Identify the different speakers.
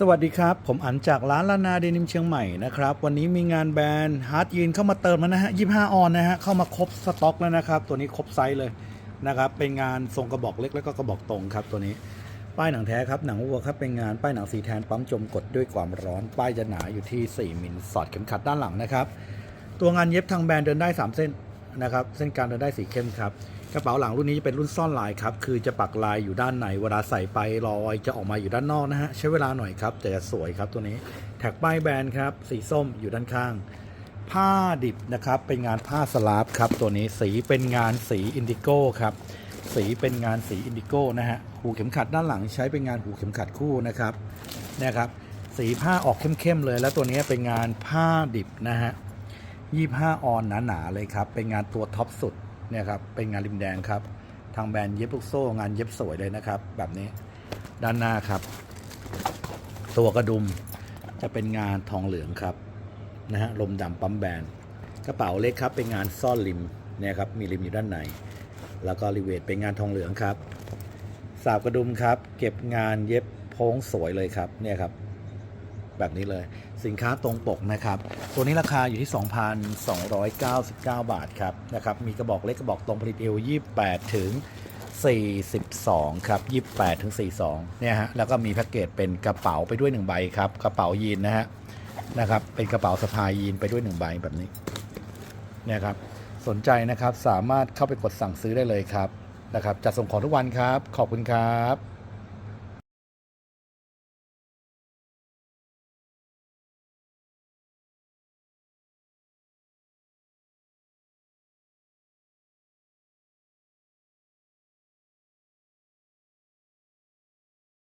Speaker 1: สวัสดีครับ ผมอันจากร้านลานาเดนิมเชียงใหม่นะครับ วันนี้มีงานแบรนด์ฮาร์ดยีนเข้ามาเติมแล้วนะฮะ25ออนนะฮะเข้ามาครบสต็อกแล้วนะครับ ตัวนี้ครบไซส์เลยนะครับ เป็นงานทรงกระบอกเล็กแล้วก็กระบอกตรงครับตัวนี้ ป้ายหนังแท้ครับ หนังวัวครับ เป็นงานป้ายหนังสีแทนปั๊มจมกดด้วยความร้อน ป้ายจะหนาอยู่ที่ 4มิลสอดเข็มขัดด้านหลังนะครับ ตัวงานเย็บทางแบรนด์เดินได้ 3 เส้นนะครับ เส้นกลางเดินได้สีเข้มครับ กระเป๋าหลังรุ่นนี้จะเป็นรุ่นซ่อนลายครับ คือจะปักลายอยู่ด้านในเวลาใส่ไปรอยจะออกมาอยู่ด้านนอกนะฮะ ใช้เวลาหน่อยครับ แต่จะสวยครับตัวนี้ แท็กป้ายแบรนด์ครับ สีส้มอยู่ด้านข้าง ผ้าดิบนะครับ เป็นงานผ้าสลาฟครับ ตัวนี้สีเป็นงานสีอินดิโก้ครับ สีเป็นงานสีอินดิโก้นะฮะ หูเข็มขัดด้านหลังใช้เป็นงานหูเข็มขัดคู่นะครับเนี่ยครับ สีผ้าออกเข้มๆเลย แล้วตัวนี้เป็นงานผ้าดิบนะฮะ25ออนหนาๆเลยครับ เป็นงานตัวท็อปสุด เนี่ยครับเป็นงานริมแดงครับ ทางแบรนด์เย็บลูกโซ่งานเย็บสวยเลยนะครับ แบบนี้ด้านหน้าครับ ตัวกระดุมจะเป็นงานทองเหลืองครับนะฮะลมดำปั๊มแบรนด์กระเป๋าเล็กครับ เป็นงานซ่อนริมเนี่ยครับมีริมอยู่ด้านใน แล้วก็รีเวทเป็นงานทองเหลืองครับสาบกระดุมครับ เก็บงานเย็บโพ้งสวยเลยครับเนี่ยครับ แบบนี้เลย สินค้าตรงปกนะครับ ตัวนี้ราคาอยู่ที่ 2,299 บาทครับนะครับมีกระบอกเล็กกระบอกตรงผลิตเอว28 ถึง 42 ครับ 28 ถึง 42 เนี่ยฮะแล้วก็มีแพ็กเกจเป็นกระเป๋าไปด้วย 1 ใบครับ กระเป๋ายีนนะฮะนะครับเป็นกระเป๋าสะพายยีนไปด้วย 1 ใบแบบนี้เนี่ยครับสนใจนะครับสามารถเข้าไปกดสั่งซื้อได้เลยครับนะครับจะส่งของทุกวันครับ ขอบคุณครับ